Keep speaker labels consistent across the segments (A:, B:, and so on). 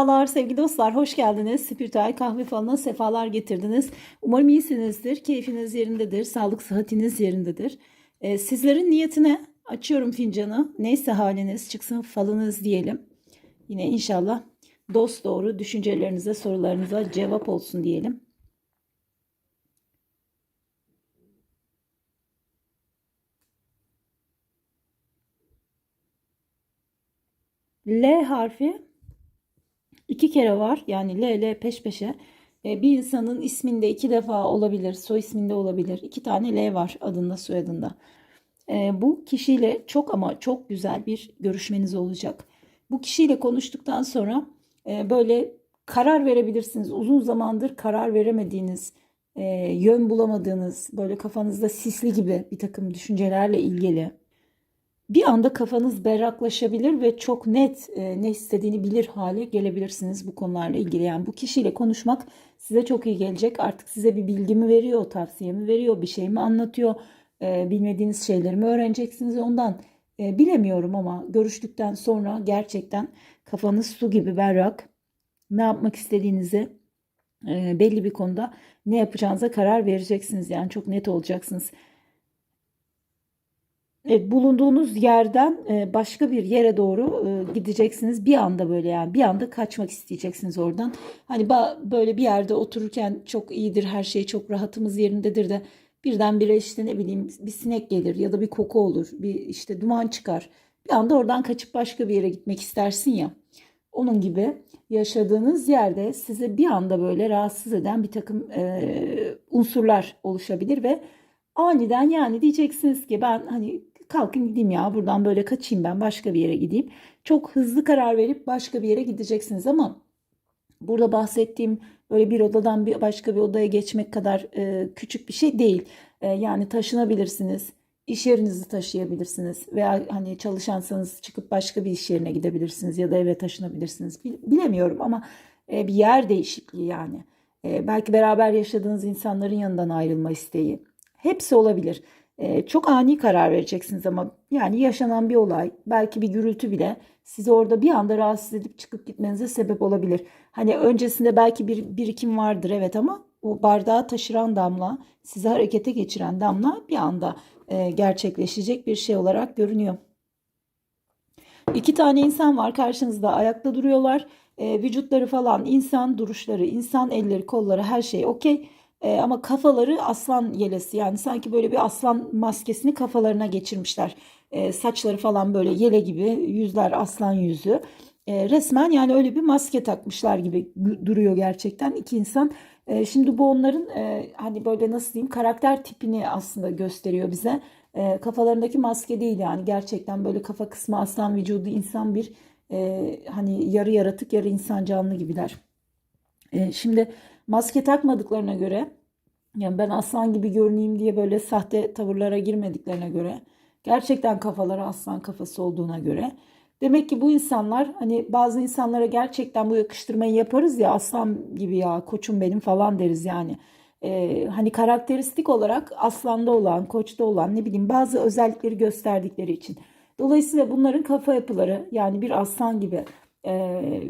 A: Merhabalar sevgili dostlar, hoş geldiniz. Spiritüel kahve falına sefalar getirdiniz. Umarım iyisinizdir, keyfiniz yerindedir, sağlık sıhhatiniz yerindedir. Ee, sizlerin niyetine açıyorum fincanı. Neyse haliniz çıksın falınız diyelim. Yine inşallah dost doğru düşüncelerinize, sorularınıza cevap olsun diyelim. L harfi iki kere var. Yani L L peş peşe. E, bir insanın isminde iki defa olabilir. Soy isminde olabilir. İki tane L var adında soyadında. E, bu kişiyle çok ama çok güzel bir görüşmeniz olacak. Bu kişiyle konuştuktan sonra e, böyle karar verebilirsiniz. Uzun zamandır karar veremediğiniz, yön bulamadığınız, böyle kafanızda sisli gibi bir takım düşüncelerle ilgili bir anda kafanız berraklaşabilir ve çok net e, ne istediğini bilir hale gelebilirsiniz bu konularla ilgili. Yani bu kişiyle konuşmak size çok iyi gelecek. Artık size bir bilgi mi veriyor, tavsiye mi veriyor, bir şey mi anlatıyor, e, bilmediğiniz şeyleri mi öğreneceksiniz ondan e, bilemiyorum ama görüştükten sonra gerçekten kafanız su gibi berrak. Ne yapmak istediğinizi e, belli bir konuda ne yapacağınıza karar vereceksiniz. Yani çok net olacaksınız. Evet, bulunduğunuz yerden e, başka bir yere doğru e, gideceksiniz. Bir anda böyle yani bir anda kaçmak isteyeceksiniz oradan. Hani böyle bir yerde otururken çok iyidir, her şey çok rahatımız yerindedir de birdenbire işte ne bileyim bir sinek gelir ya da bir koku olur, bir işte duman çıkar. Bir anda oradan kaçıp başka bir yere gitmek istersin ya. Onun gibi yaşadığınız yerde size bir anda böyle rahatsız eden bir takım e, unsurlar oluşabilir ve aniden yani diyeceksiniz ki ben hani kalkın gideyim ya buradan böyle kaçayım ben başka bir yere gideyim. Çok hızlı karar verip başka bir yere gideceksiniz ama burada bahsettiğim böyle bir odadan bir başka bir odaya geçmek kadar e, küçük bir şey değil. E, yani taşınabilirsiniz. iş yerinizi taşıyabilirsiniz veya hani çalışansanız çıkıp başka bir iş yerine gidebilirsiniz ya da eve taşınabilirsiniz. Bilemiyorum ama e, bir yer değişikliği yani. E, belki beraber yaşadığınız insanların yanından ayrılma isteği. Hepsi olabilir. Ee, çok ani karar vereceksiniz ama yani yaşanan bir olay belki bir gürültü bile sizi orada bir anda rahatsız edip çıkıp gitmenize sebep olabilir. Hani öncesinde belki bir birikim vardır evet ama o bardağı taşıran damla sizi harekete geçiren damla bir anda e, gerçekleşecek bir şey olarak görünüyor. İki tane insan var karşınızda ayakta duruyorlar. E, vücutları falan insan duruşları, insan elleri, kolları her şey okey. E, ama kafaları aslan yelesi yani sanki böyle bir aslan maskesini kafalarına geçirmişler. E, saçları falan böyle yele gibi yüzler aslan yüzü. E, resmen yani öyle bir maske takmışlar gibi duruyor gerçekten iki insan. E, şimdi bu onların e, hani böyle nasıl diyeyim karakter tipini aslında gösteriyor bize. E, kafalarındaki maske değil yani gerçekten böyle kafa kısmı aslan vücudu insan bir e, hani yarı yaratık yarı insan canlı gibiler. E, şimdi maske takmadıklarına göre yani ben aslan gibi görüneyim diye böyle sahte tavırlara girmediklerine göre gerçekten kafaları aslan kafası olduğuna göre demek ki bu insanlar hani bazı insanlara gerçekten bu yakıştırmayı yaparız ya aslan gibi ya koçum benim falan deriz yani. Ee, hani karakteristik olarak aslanda olan, koçta olan ne bileyim bazı özellikleri gösterdikleri için. Dolayısıyla bunların kafa yapıları yani bir aslan gibi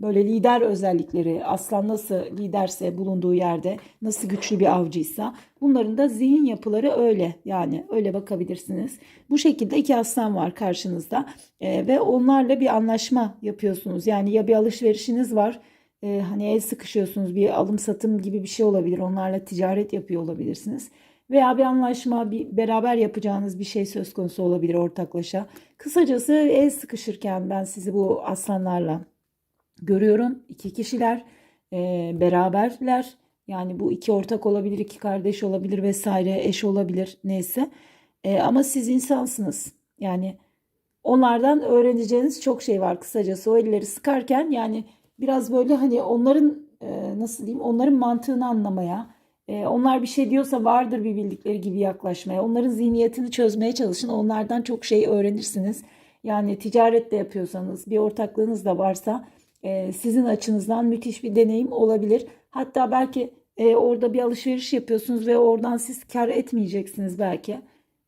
A: böyle lider özellikleri, aslan nasıl liderse bulunduğu yerde, nasıl güçlü bir avcıysa bunların da zihin yapıları öyle yani öyle bakabilirsiniz. Bu şekilde iki aslan var karşınızda ve onlarla bir anlaşma yapıyorsunuz. Yani ya bir alışverişiniz var, hani el sıkışıyorsunuz bir alım satım gibi bir şey olabilir. Onlarla ticaret yapıyor olabilirsiniz. Veya bir anlaşma, bir beraber yapacağınız bir şey söz konusu olabilir ortaklaşa. Kısacası el sıkışırken ben sizi bu aslanlarla görüyorum. İki kişiler e, beraberler. Yani bu iki ortak olabilir, iki kardeş olabilir vesaire, eş olabilir neyse. E, ama siz insansınız. Yani onlardan öğreneceğiniz çok şey var kısacası. O elleri sıkarken yani biraz böyle hani onların e, nasıl diyeyim onların mantığını anlamaya, e, onlar bir şey diyorsa vardır bir bildikleri gibi yaklaşmaya, onların zihniyetini çözmeye çalışın. Onlardan çok şey öğrenirsiniz. Yani ticaret de yapıyorsanız, bir ortaklığınız da varsa e, sizin açınızdan müthiş bir deneyim olabilir. Hatta belki e, orada bir alışveriş yapıyorsunuz ve oradan siz kar etmeyeceksiniz belki.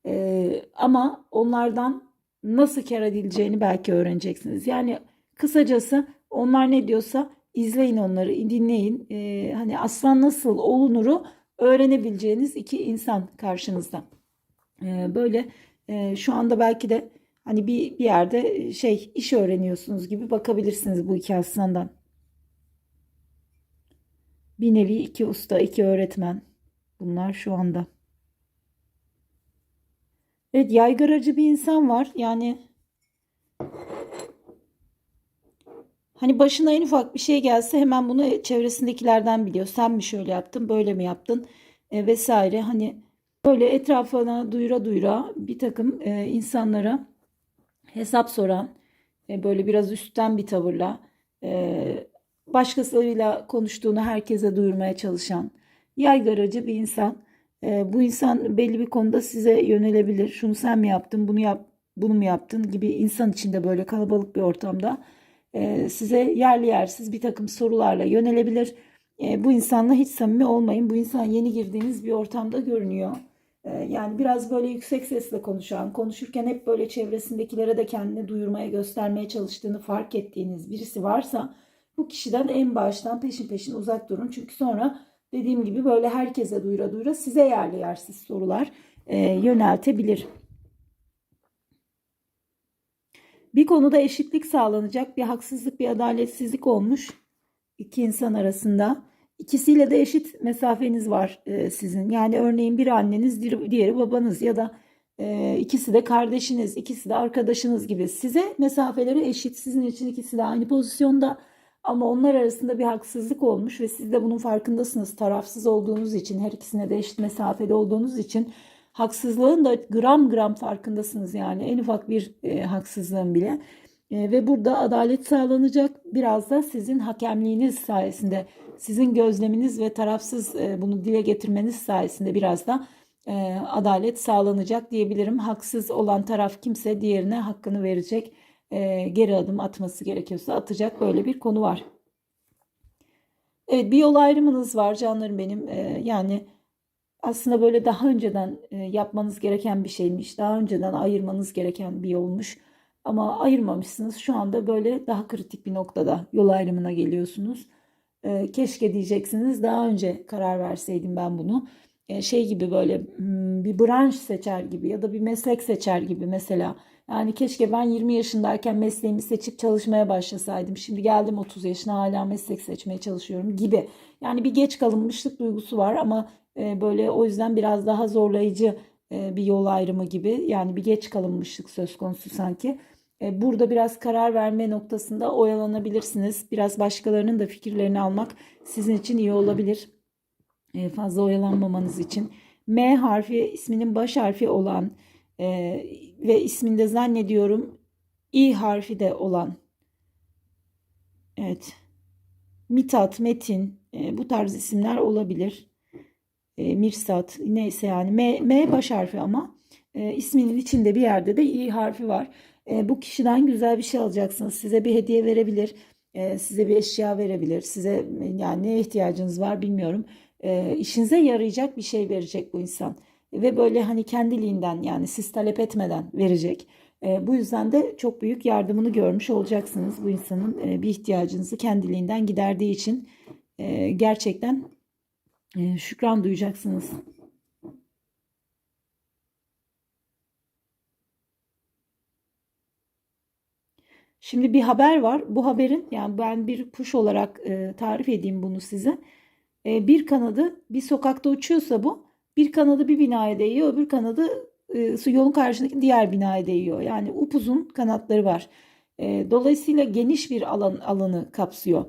A: E, ama onlardan nasıl kar edileceğini belki öğreneceksiniz. Yani kısacası onlar ne diyorsa izleyin onları, dinleyin. Ee, hani aslan nasıl olunuru öğrenebileceğiniz iki insan karşınızda. Ee, böyle e, şu anda belki de hani bir, bir yerde şey iş öğreniyorsunuz gibi bakabilirsiniz bu iki aslandan. Bir nevi iki usta, iki öğretmen. Bunlar şu anda. Evet, yaygaracı bir insan var. Yani hani başına en ufak bir şey gelse hemen bunu çevresindekilerden biliyor. Sen mi şöyle yaptın, böyle mi yaptın e, vesaire. Hani böyle etrafına duyura duyura bir takım e, insanlara hesap soran, e, böyle biraz üstten bir tavırla e, başkasıyla konuştuğunu herkese duyurmaya çalışan yaygaracı bir insan. E, bu insan belli bir konuda size yönelebilir. Şunu sen mi yaptın, bunu yap, bunu mu yaptın gibi insan içinde böyle kalabalık bir ortamda e, size yerli yersiz bir takım sorularla yönelebilir. Bu insanla hiç samimi olmayın. Bu insan yeni girdiğiniz bir ortamda görünüyor. E, yani biraz böyle yüksek sesle konuşan, konuşurken hep böyle çevresindekilere de kendini duyurmaya, göstermeye çalıştığını fark ettiğiniz birisi varsa bu kişiden en baştan peşin peşin uzak durun. Çünkü sonra dediğim gibi böyle herkese duyura duyura size yerli yersiz sorular e, yöneltebilir. Bir konuda eşitlik sağlanacak bir haksızlık, bir adaletsizlik olmuş iki insan arasında. İkisiyle de eşit mesafeniz var e, sizin. Yani örneğin biri anneniz, diğeri babanız ya da e, ikisi de kardeşiniz, ikisi de arkadaşınız gibi. Size mesafeleri eşit. Sizin için ikisi de aynı pozisyonda. Ama onlar arasında bir haksızlık olmuş ve siz de bunun farkındasınız. Tarafsız olduğunuz için, her ikisine de eşit mesafede olduğunuz için haksızlığın da gram gram farkındasınız yani en ufak bir e, haksızlığın bile. E, ve burada adalet sağlanacak. Biraz da sizin hakemliğiniz sayesinde, sizin gözleminiz ve tarafsız e, bunu dile getirmeniz sayesinde biraz da e, adalet sağlanacak diyebilirim. Haksız olan taraf kimse diğerine hakkını verecek e, geri adım atması gerekiyorsa atacak böyle bir konu var. Evet bir yol ayrımınız var canlarım benim. Yani aslında böyle daha önceden yapmanız gereken bir şeymiş. Daha önceden ayırmanız gereken bir yolmuş. Ama ayırmamışsınız. Şu anda böyle daha kritik bir noktada yol ayrımına geliyorsunuz. E, keşke diyeceksiniz daha önce karar verseydim ben bunu. E, şey gibi böyle hmm, bir branş seçer gibi ya da bir meslek seçer gibi mesela yani keşke ben 20 yaşındayken mesleğimi seçip çalışmaya başlasaydım. Şimdi geldim 30 yaşına hala meslek seçmeye çalışıyorum gibi. Yani bir geç kalınmışlık duygusu var ama e, böyle o yüzden biraz daha zorlayıcı e, bir yol ayrımı gibi. Yani bir geç kalınmışlık söz konusu sanki. E, burada biraz karar verme noktasında oyalanabilirsiniz. Biraz başkalarının da fikirlerini almak sizin için iyi olabilir. Fazla oyalanmamanız için. M harfi isminin baş harfi olan e, ve isminde zannediyorum i harfi de olan evet Mitat, Metin e, bu tarz isimler olabilir. E, Mirsat neyse yani M, M baş harfi ama e, isminin içinde bir yerde de i harfi var. E, bu kişiden güzel bir şey alacaksınız. Size bir hediye verebilir. E, size bir eşya verebilir. Size yani neye ihtiyacınız var bilmiyorum. E, işinize yarayacak bir şey verecek bu insan ve böyle hani kendiliğinden yani siz talep etmeden verecek. E, bu yüzden de çok büyük yardımını görmüş olacaksınız bu insanın e, bir ihtiyacınızı kendiliğinden giderdiği için e, gerçekten e, şükran duyacaksınız. Şimdi bir haber var. Bu haberin yani ben bir kuş olarak e, tarif edeyim bunu size. E, bir kanadı bir sokakta uçuyorsa bu bir kanadı bir binaya değiyor, öbür kanadı e, yolun karşısındaki diğer binaya değiyor. Yani upuzun kanatları var. E, dolayısıyla geniş bir alan alanı kapsıyor.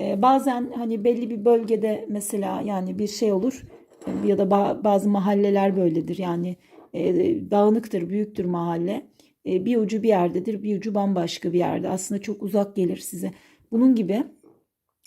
A: E, bazen hani belli bir bölgede mesela yani bir şey olur ya da ba- bazı mahalleler böyledir. Yani e, dağınıktır, büyüktür mahalle. E, bir ucu bir yerdedir, bir ucu bambaşka bir yerde. Aslında çok uzak gelir size. Bunun gibi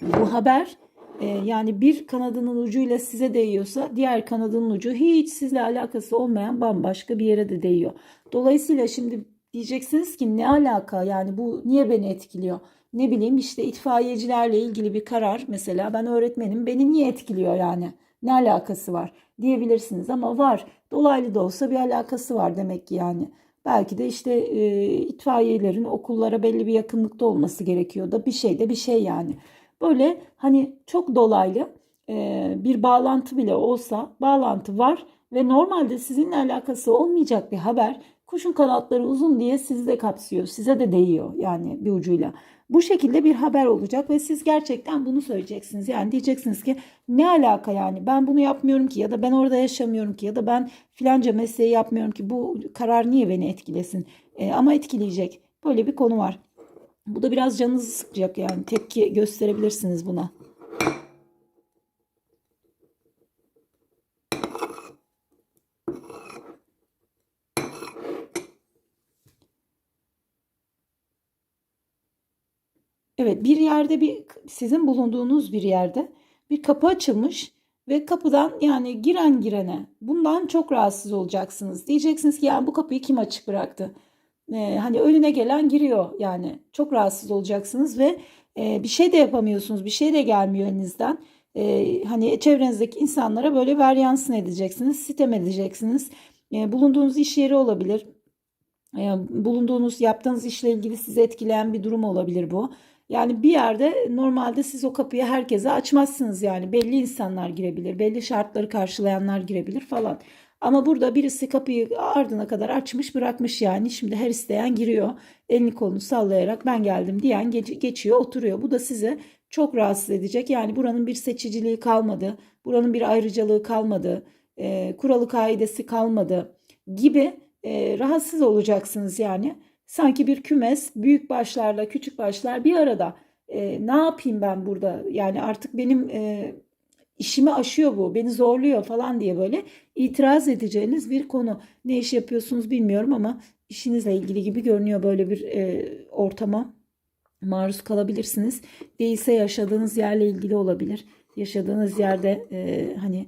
A: bu haber e, yani bir kanadının ucuyla size değiyorsa diğer kanadının ucu hiç sizle alakası olmayan bambaşka bir yere de değiyor. Dolayısıyla şimdi diyeceksiniz ki ne alaka yani bu niye beni etkiliyor? Ne bileyim işte itfaiyecilerle ilgili bir karar mesela ben öğretmenim beni niye etkiliyor yani? Ne alakası var diyebilirsiniz ama var. Dolaylı da olsa bir alakası var demek ki yani. Belki de işte e, itfaiyelerin okullara belli bir yakınlıkta olması gerekiyor da bir şey de bir şey yani. Böyle hani çok dolaylı e, bir bağlantı bile olsa bağlantı var ve normalde sizinle alakası olmayacak bir haber kuşun kanatları uzun diye sizi de kapsıyor. Size de değiyor yani bir ucuyla. Bu şekilde bir haber olacak ve siz gerçekten bunu söyleyeceksiniz. Yani diyeceksiniz ki ne alaka yani ben bunu yapmıyorum ki ya da ben orada yaşamıyorum ki ya da ben filanca mesleği yapmıyorum ki bu karar niye beni etkilesin? E, ama etkileyecek. Böyle bir konu var. Bu da biraz canınızı sıkacak yani tepki gösterebilirsiniz buna. Evet, bir yerde bir sizin bulunduğunuz bir yerde bir kapı açılmış ve kapıdan yani giren girene bundan çok rahatsız olacaksınız. Diyeceksiniz ki yani bu kapıyı kim açık bıraktı? Ee, hani önüne gelen giriyor yani çok rahatsız olacaksınız ve e, bir şey de yapamıyorsunuz, bir şey de gelmiyor elinizden. Ee, hani çevrenizdeki insanlara böyle veryansın edeceksiniz, sitem edeceksiniz. Ee, bulunduğunuz iş yeri olabilir, Ee, bulunduğunuz yaptığınız işle ilgili sizi etkileyen bir durum olabilir bu. Yani bir yerde normalde siz o kapıyı herkese açmazsınız yani belli insanlar girebilir, belli şartları karşılayanlar girebilir falan. Ama burada birisi kapıyı ardına kadar açmış bırakmış yani şimdi her isteyen giriyor. Elini kolunu sallayarak ben geldim diyen geç- geçiyor oturuyor. Bu da size çok rahatsız edecek. Yani buranın bir seçiciliği kalmadı, buranın bir ayrıcalığı kalmadı, e, kuralı kaidesi kalmadı gibi e, rahatsız olacaksınız yani. Sanki bir kümes büyük başlarla küçük başlar bir arada. E, ne yapayım ben burada? Yani artık benim e, işimi aşıyor bu, beni zorluyor falan diye böyle itiraz edeceğiniz bir konu. Ne iş yapıyorsunuz bilmiyorum ama işinizle ilgili gibi görünüyor böyle bir e, ortama maruz kalabilirsiniz. Değilse yaşadığınız yerle ilgili olabilir. Yaşadığınız yerde e, hani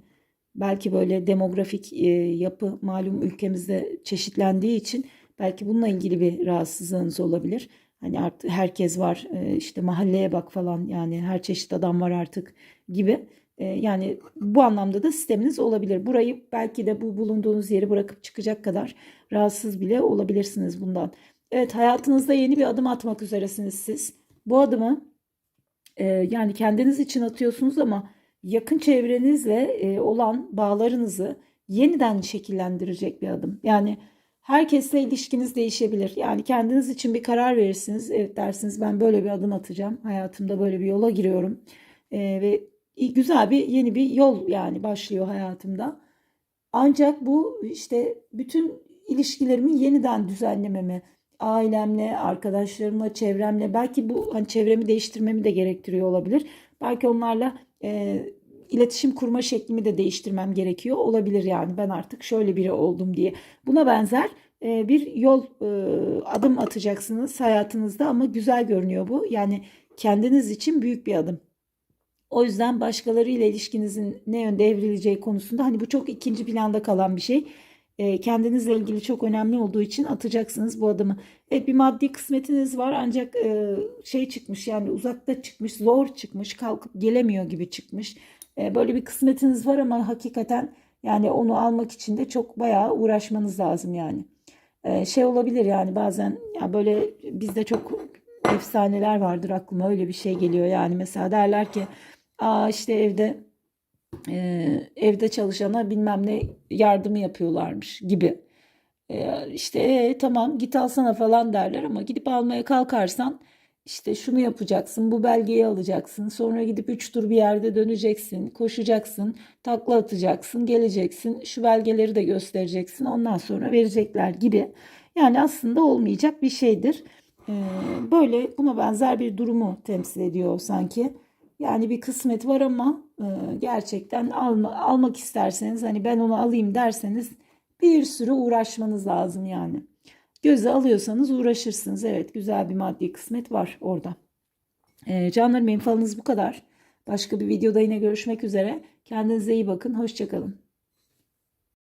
A: belki böyle demografik e, yapı malum ülkemizde çeşitlendiği için belki bununla ilgili bir rahatsızlığınız olabilir. Hani artık herkes var e, işte mahalleye bak falan yani her çeşit adam var artık gibi. E, yani bu anlamda da sisteminiz olabilir. Burayı belki de bu bulunduğunuz yeri bırakıp çıkacak kadar rahatsız bile olabilirsiniz bundan. Evet hayatınızda yeni bir adım atmak üzeresiniz siz. Bu adımı e, yani kendiniz için atıyorsunuz ama yakın çevrenizle olan bağlarınızı yeniden şekillendirecek bir adım. Yani herkesle ilişkiniz değişebilir. Yani kendiniz için bir karar verirsiniz. Evet dersiniz ben böyle bir adım atacağım. Hayatımda böyle bir yola giriyorum. E, ve güzel bir yeni bir yol yani başlıyor hayatımda. Ancak bu işte bütün ilişkilerimi yeniden düzenlememi, ailemle, arkadaşlarımla, çevremle belki bu hani çevremi değiştirmemi de gerektiriyor olabilir. Belki onlarla e, iletişim kurma şeklimi de değiştirmem gerekiyor olabilir yani ben artık şöyle biri oldum diye. Buna benzer e, bir yol e, adım atacaksınız hayatınızda ama güzel görünüyor bu. Yani kendiniz için büyük bir adım. O yüzden başkalarıyla ilişkinizin ne yönde evrileceği konusunda hani bu çok ikinci planda kalan bir şey. E, kendinizle ilgili çok önemli olduğu için atacaksınız bu adımı. Evet bir maddi kısmetiniz var ancak e, şey çıkmış yani uzakta çıkmış, zor çıkmış, kalkıp gelemiyor gibi çıkmış. E, böyle bir kısmetiniz var ama hakikaten yani onu almak için de çok bayağı uğraşmanız lazım yani. E, şey olabilir yani bazen ya böyle bizde çok efsaneler vardır aklıma öyle bir şey geliyor yani mesela derler ki Aa işte evde e, evde çalışana bilmem ne yardımı yapıyorlarmış gibi. E, işte e, tamam git alsana falan derler ama gidip almaya kalkarsan işte şunu yapacaksın, bu belgeyi alacaksın, sonra gidip üç tur bir yerde döneceksin, koşacaksın, takla atacaksın, geleceksin, şu belgeleri de göstereceksin, ondan sonra verecekler gibi. Yani aslında olmayacak bir şeydir. E, böyle buna benzer bir durumu temsil ediyor sanki. Yani bir kısmet var ama e, gerçekten alma, almak isterseniz hani ben onu alayım derseniz bir sürü uğraşmanız lazım yani. Göze alıyorsanız uğraşırsınız. Evet güzel bir maddi kısmet var orada. E, canlarım benim falınız bu kadar. Başka bir videoda yine görüşmek üzere. Kendinize iyi bakın. Hoşçakalın.